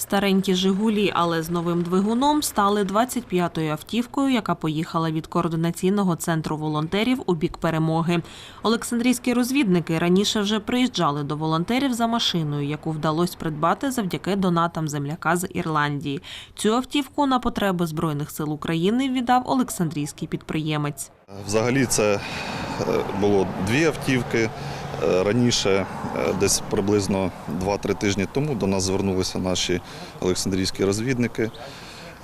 Старенькі Жигулі, але з новим двигуном стали 25-ю автівкою, яка поїхала від координаційного центру волонтерів у бік перемоги. Олександрійські розвідники раніше вже приїжджали до волонтерів за машиною, яку вдалося придбати завдяки донатам земляка з Ірландії. Цю автівку на потреби збройних сил України віддав Олександрійський підприємець. Взагалі це е, було дві автівки. Е, Раніше, е, десь приблизно 2-3 тижні тому, до нас звернулися наші олександрійські розвідники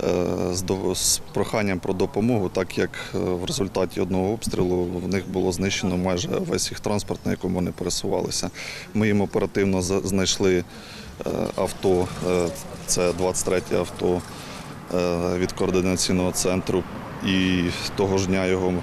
е, з проханням про допомогу, так як в результаті одного обстрілу в них було знищено майже весь їх транспорт, на якому вони пересувалися. Ми їм оперативно знайшли авто, це 23 авто е, від координаційного центру, і того ж дня його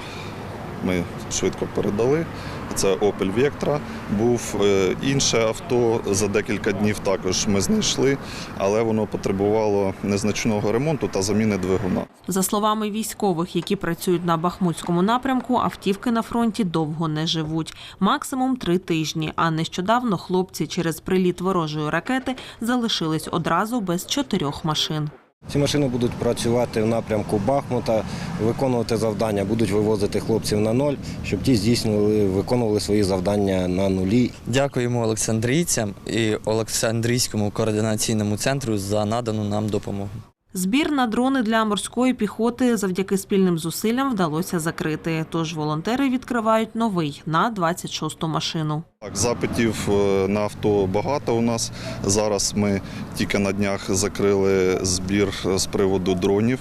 ми швидко передали. Це Opel Vectra. Був е, інше авто за декілька днів також ми знайшли, але воно потребувало незначного ремонту та заміни двигуна. За словами військових, які працюють на Бахмутському напрямку, автівки на фронті довго не живуть. Максимум три тижні. А нещодавно хлопці через приліт ворожої ракети залишились одразу без чотирьох машин. Ці машини будуть працювати в напрямку Бахмута, виконувати завдання, будуть вивозити хлопців на ноль, щоб ті здійснювали, виконували свої завдання на нулі. Дякуємо олександрійцям і Олександрійському координаційному центру за надану нам допомогу. Збір на дрони для морської піхоти завдяки спільним зусиллям вдалося закрити. Тож волонтери відкривають новий на 26-ту машину. Запитів е, на авто багато у нас. Зараз ми тільки на днях закрили збір з приводу дронів,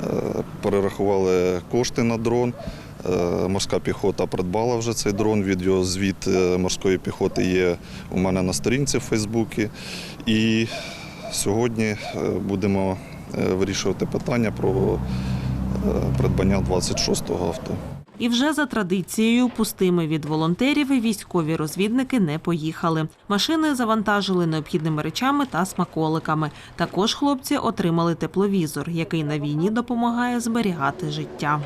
Е, перерахували кошти на дрон. Е, Морська піхота придбала вже цей дрон. Відеозвіт е, морської піхоти є у мене на сторінці в Фейсбуці. І сьогодні е, будемо е, вирішувати питання про е, придбання 26-го авто. І вже за традицією, пустими від волонтерів військові розвідники не поїхали. Машини завантажили необхідними речами та смаколиками. Також хлопці отримали тепловізор, який на війні допомагає зберігати життя.